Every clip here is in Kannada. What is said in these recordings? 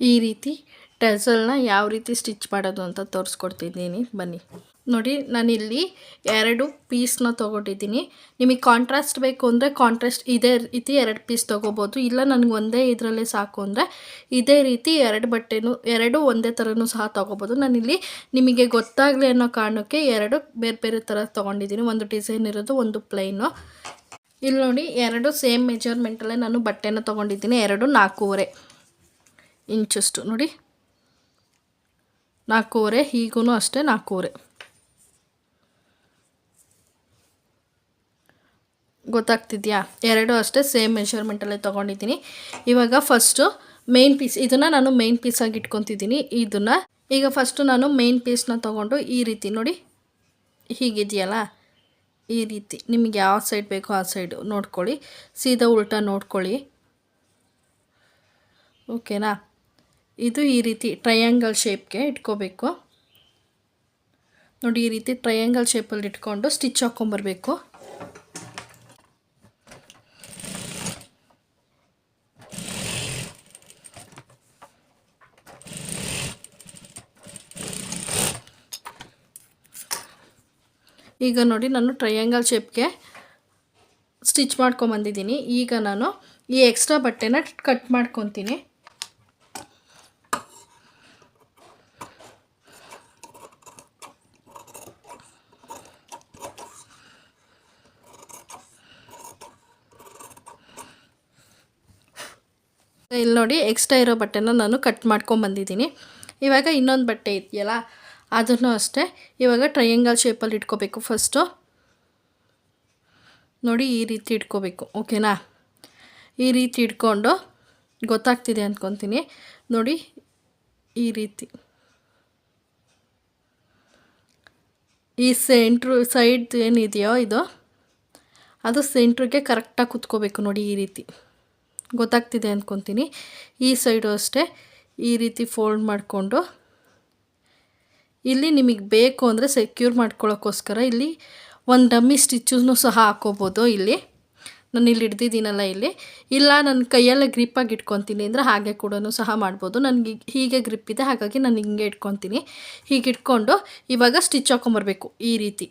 ಈ ರೀತಿ ಟೆಸಲ್ನ ಯಾವ ರೀತಿ ಸ್ಟಿಚ್ ಮಾಡೋದು ಅಂತ ತೋರಿಸ್ಕೊಡ್ತಿದ್ದೀನಿ. ಬನ್ನಿ. ನೋಡಿ, ನಾನಿಲ್ಲಿ ಎರಡು ಪೀಸ್ನ ತೊಗೊಂಡಿದ್ದೀನಿ. ನಿಮಗೆ ಕಾಂಟ್ರಾಸ್ಟ್ ಬೇಕು ಅಂದರೆ ಕಾಂಟ್ರಾಸ್ಟ್ ಇದೇ ರೀತಿ ಎರಡು ಪೀಸ್ ತೊಗೋಬೋದು. ಇಲ್ಲ ನನಗೆ ಒಂದೇ ಇದರಲ್ಲೇ ಸಾಕು ಅಂದರೆ ಇದೇ ರೀತಿ ಎರಡು ಬಟ್ಟೆನೂ, ಎರಡು ಒಂದೇ ಥರನೂ ಸಹ ತೊಗೋಬೋದು. ನಾನಿಲ್ಲಿ ನಿಮಗೆ ಗೊತ್ತಾಗಲಿ ಅನ್ನೋ ಕಾರಣಕ್ಕೆ ಎರಡು ಬೇರೆ ಬೇರೆ ಥರ ತೊಗೊಂಡಿದ್ದೀನಿ. ಒಂದು ಡಿಸೈನ್ ಇರೋದು, ಒಂದು ಪ್ಲೈನು. ಇಲ್ಲಿ ನೋಡಿ, ಎರಡು ಸೇಮ್ ಮೆಜರ್ಮೆಂಟಲ್ಲೇ ನಾನು ಬಟ್ಟೆನ ತೊಗೊಂಡಿದ್ದೀನಿ. ಎರಡು ನಾಲ್ಕೂವರೆ. ಇಂಚಷ್ಟು ನೋಡಿ. ನಾಲ್ಕೂವರೆ ಈಗೂ ಅಷ್ಟೇ ನಾಲ್ಕೂವರೆ. ಗೊತ್ತಾಗ್ತಿದೆಯಾ? ಎರಡು ಅಷ್ಟೇ ಸೇಮ್ ಮೆಷರ್ಮೆಂಟಲ್ಲೇ ತೊಗೊಂಡಿದ್ದೀನಿ. ಇವಾಗ ಫಸ್ಟು ಮೇನ್ ಪೀಸ್ ಇದನ್ನು ನಾನು ಮೇನ್ ಪೀಸಾಗಿ ಇಟ್ಕೊತಿದ್ದೀನಿ. ಇದನ್ನು ಈಗ ಫಸ್ಟು ನಾನು ಮೇನ್ ಪೀಸ್ನ ತೊಗೊಂಡು ಈ ರೀತಿ ನೋಡಿ. ಹೀಗಿದೆಯಲ್ಲ? ಈ ರೀತಿ. ನಿಮಗೆ ಯಾವ ಸೈಡ್ ಬೇಕೋ ಆ ಸೈಡು ನೋಡ್ಕೊಳ್ಳಿ. ಸೀದಾ ಉಲ್ಟಾ ನೋಡ್ಕೊಳ್ಳಿ. ಓಕೆನಾ ಇದು ಈ ರೀತಿ ಟ್ರಯಾಂಗಲ್ ಶೇಪ್ಗೆ ಇಟ್ಕೋಬೇಕು. ನೋಡಿ ಈ ರೀತಿ ಟ್ರಯಾಂಗಲ್ ಶೇಪಲ್ಲಿ ಇಟ್ಕೊಂಡು ಸ್ಟಿಚ್ ಹಾಕ್ಕೊಂಬರ್ಬೇಕು ಈಗ ನೋಡಿ ನಾನು ಟ್ರಯಾಂಗಲ್ ಶೇಪ್ಗೆ ಸ್ಟಿಚ್ ಮಾಡ್ಕೊಂಬಂದಿದ್ದೀನಿ. ಈಗ ನಾನು ಈ ಎಕ್ಸ್ಟ್ರಾ ಬಟ್ಟೆನ ಕಟ್ ಮಾಡ್ಕೊತೀನಿ. ಇಲ್ಲಿ ನೋಡಿ ಎಕ್ಸ್ಟ್ರಾ ಇರೋ ಬಟ್ಟೆನ ನಾನು ಕಟ್ ಮಾಡ್ಕೊಂಬಂದಿದ್ದೀನಿ ಇವಾಗ ಇನ್ನೊಂದು ಬಟ್ಟೆ ಇದೆಯಲ್ಲ, ಅದನ್ನು ಅಷ್ಟೇ. ಇವಾಗ ಟ್ರಯಾಂಗಲ್ ಶೇಪಲ್ಲಿ ಇಟ್ಕೋಬೇಕು ಫಸ್ಟು ನೋಡಿ ಈ ರೀತಿ ಇಟ್ಕೋಬೇಕು ಓಕೆನಾ ಈ ರೀತಿ ಇಟ್ಕೊಂಡು ಗೊತ್ತಾಗ್ತಿದೆ ಅಂದ್ಕೊತೀನಿ ನೋಡಿ ಈ ರೀತಿ. ಈ ಸೆಂಟ್ರು ಸೈಡ್ ಏನಿದೆಯೋ ಇದು, ಅದು ಸೆಂಟ್ರಿಗೆ ಕರೆಕ್ಟಾಗಿ ಕುತ್ಕೋಬೇಕು ನೋಡಿ ಈ ರೀತಿ. ಗೊತ್ತಾಗ್ತಿದೆ ಅಂದ್ಕೊತೀನಿ ಈ ಸೈಡು ಅಷ್ಟೇ. ಈ ರೀತಿ ಫೋಲ್ಡ್ ಮಾಡಿಕೊಂಡು. ಇಲ್ಲಿ ನಿಮಗೆ ಬೇಕು ಅಂದರೆ ಸೆಕ್ಯೂರ್ ಮಾಡ್ಕೊಳ್ಳೋಕ್ಕೋಸ್ಕರ ಇಲ್ಲಿ ಒಂದು ಡಮ್ಮಿ ಸ್ಟಿಚ್ಚನ್ನು ಸಹ ಹಾಕೋಬೋದು ಇಲ್ಲಿ. ನಾನು ಇಲ್ಲಿ ಹಿಡ್ದಿದ್ದೀನಲ್ಲ ಇಲ್ಲಿ. ಇಲ್ಲ ನನ್ನ ಕೈಯೆಲ್ಲ ಗ್ರಿಪ್ಪಾಗಿ ಇಟ್ಕೊತೀನಿ ಅಂದರೆ ಹಾಗೆ ಕೂಡ ಸಹ ಮಾಡ್ಬೋದು. ನನಗೆ ಹೀಗೆ ಗ್ರಿಪ್ ಇದೆ, ಹಾಗಾಗಿ ನಾನು ಹಿಂಗೆ ಇಟ್ಕೊತೀನಿ. ಹೀಗೆ ಇಟ್ಕೊಂಡು ಇವಾಗ ಸ್ಟಿಚ್ ಹಾಕೊಂಬರ್ಬೇಕು ಈ ರೀತಿ.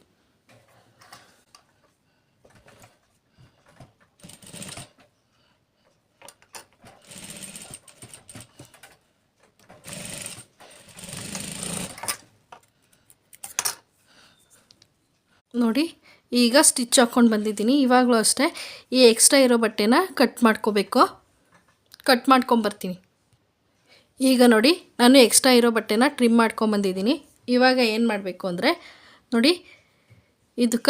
ನೋಡಿ, ಈಗ ಸ್ಟಿಚ್ ಹಾಕ್ಕೊಂಡು ಬಂದಿದ್ದೀನಿ. ಇವಾಗಲೂ ಅಷ್ಟೇ ಈ ಎಕ್ಸ್ಟ್ರಾ ಇರೋ ಬಟ್ಟೆನ ಕಟ್ ಮಾಡ್ಕೋಬೇಕು. ಕಟ್ ಮಾಡ್ಕೊಂಬರ್ತೀನಿ. ಈಗ ನೋಡಿ, ನಾನು ಎಕ್ಸ್ಟ್ರಾ ಇರೋ ಬಟ್ಟೆನ ಟ್ರಿಮ್ ಮಾಡ್ಕೊಂಬಂದಿದ್ದೀನಿ. ಇವಾಗ ಏನು ಮಾಡಬೇಕು ಅಂದರೆ, ನೋಡಿ, ಇದು ಕ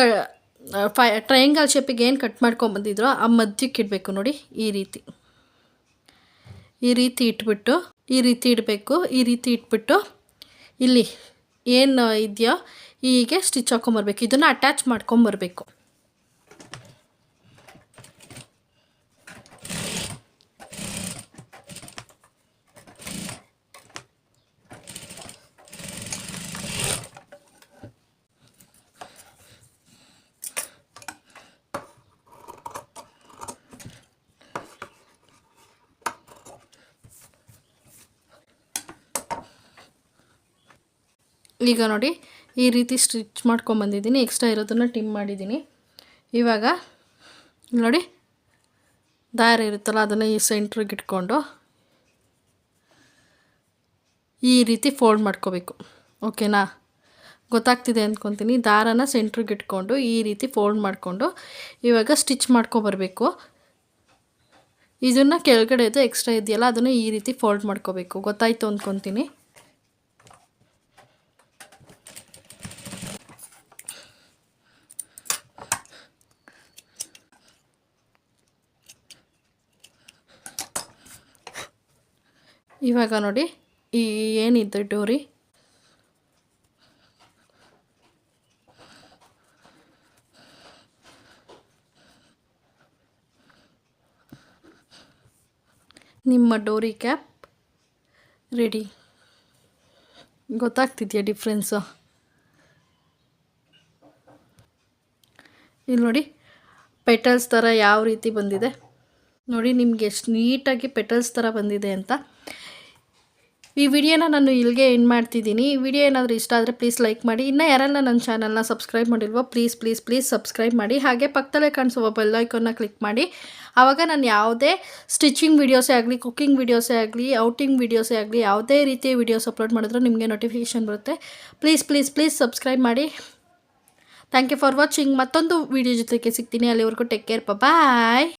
ಫೈ ಟ್ರಯಾಂಗಲ್ ಶೇಪಿಗೆ ಏನು ಕಟ್ ಮಾಡ್ಕೊಂಬಂದಿದ್ರೋ ಆ ಮಧ್ಯಕ್ಕೆ ಇಡಬೇಕು ನೋಡಿ, ಈ ರೀತಿ. ಈ ರೀತಿ ಇಟ್ಬಿಟ್ಟು, ಈ ರೀತಿ ಇಡಬೇಕು, ಈ ರೀತಿ ಇಟ್ಬಿಟ್ಟು, ಇಲ್ಲಿ ಏನು ಇದೆಯೋ ಹೀಗೆ ಸ್ಟಿಚ್ ಹಾಕೊಂಬರ್ಬೇಕು. ಇದನ್ನು ಅಟ್ಯಾಚ್ ಮಾಡ್ಕೊಂಬರ್ಬೇಕು. ಈಗ ನೋಡಿ ಈ ರೀತಿ ಸ್ಟಿಚ್ ಮಾಡ್ಕೊಂಬಂದಿದ್ದೀನಿ ಎಕ್ಸ್ಟ್ರಾ ಇರೋದನ್ನು ಟಿಮ್ ಮಾಡಿದ್ದೀನಿ. ಇವಾಗ ನೋಡಿ, ದಾರ ಇರುತ್ತಲ್ಲ, ಅದನ್ನು ಈ ಸೆಂಟ್ರಿಗೆ ಇಟ್ಕೊಂಡು ಈ ರೀತಿ ಫೋಲ್ಡ್ ಮಾಡ್ಕೋಬೇಕು. ಓಕೆನಾ ಗೊತ್ತಾಗ್ತಿದೆ ಅಂದ್ಕೊತೀನಿ ದಾರನ ಸೆಂಟ್ರಿಗೆ ಇಟ್ಕೊಂಡು ಈ ರೀತಿ ಫೋಲ್ಡ್ ಮಾಡಿಕೊಂಡು ಇವಾಗ ಸ್ಟಿಚ್ ಮಾಡ್ಕೊಬರ್ಬೇಕು ಇದನ್ನು ಕೆಳಗಡೆದು ಎಕ್ಸ್ಟ್ರಾ ಇದೆಯಲ್ಲ, ಅದನ್ನು ಈ ರೀತಿ ಫೋಲ್ಡ್ ಮಾಡ್ಕೋಬೇಕು. ಗೊತ್ತಾಯಿತು ಅಂದ್ಕೊತೀನಿ ಇವಾಗ ನೋಡಿ, ಈ ಏನಿದೆ ಡೋರಿ ನಿಮ್ಮ ಡೋರಿ ಕ್ಯಾಪ್ ರೆಡಿ. ಗೊತ್ತಾಗ್ತಿದೆಯಾ ಡಿಫ್ರೆನ್ಸು? ಇಲ್ಲಿ ನೋಡಿ, ಪೆಟಲ್ಸ್ ಥರ ಯಾವ ರೀತಿ ಬಂದಿದೆ? ನೋಡಿ, ನಿಮಗೆ ಎಷ್ಟು ನೀಟಾಗಿ ಪೆಟಲ್ಸ್ ಥರ ಬಂದಿದೆ ಅಂತ. ಈ ವಿಡಿಯೋನ ನಾನು ಇಲ್ಲಿಗೆ ಎಂಡ್ ಮಾಡ್ತಿದ್ದೀನಿ. ಈ ವಿಡಿಯೋ ಏನಾದರೂ ಇಷ್ಟ ಆದರೆ ಪ್ಲೀಸ್ ಲೈಕ್ ಮಾಡಿ. ಇನ್ನೂ ಯಾರೆಲ್ಲ ನನ್ನ ಚಾನಲ್ನ ಸಬ್ಸ್ಕ್ರೈಬ್ ಮಾಡಿಲ್ವೋ ಪ್ಲೀಸ್ ಪ್ಲೀಸ್ ಪ್ಲೀಸ್ ಸಬ್ಸ್ಕ್ರೈಬ್ ಮಾಡಿ. ಹಾಗೆ ಪಕ್ಕದಲ್ಲೇ ಕಾಣಿಸುವ ಬೆಲ್ಲೈಕನ್ನ ಕ್ಲಿಕ್ ಮಾಡಿ. ಆವಾಗ ನಾನು ಯಾವುದೇ ಸ್ಟಿಚಿಂಗ್ ವೀಡಿಯೋಸೇ ಆಗಲಿ ಕುಕ್ಕಿಂಗ್ ವೀಡಿಯೋಸೇ ಆಗಲಿ ಔಟಿಂಗ್ ವೀಡಿಯೋಸೇ ಆಗಲಿ, ಯಾವುದೇ ರೀತಿಯ ವೀಡಿಯೋಸ್ ಅಪ್ಲೋಡ್ ಮಾಡಿದ್ರು ನಿಮಗೆ ನೋಟಿಫಿಕೇಷನ್ ಬರುತ್ತೆ. ಪ್ಲೀಸ್ ಪ್ಲೀಸ್ ಪ್ಲೀಸ್ ಸಬ್ಸ್ಕ್ರೈಬ್ ಮಾಡಿ. ಥ್ಯಾಂಕ್ ಯು ಫಾರ್ ವಾಚಿಂಗ್ ಮತ್ತೊಂದು ವೀಡಿಯೋ ಜೊತೆಗೆ ಸಿಗ್ತೀನಿ. ಅಲ್ಲಿವರೆಗೂ ಟೇಕ್ ಕೇರ್ ಬಾಯ್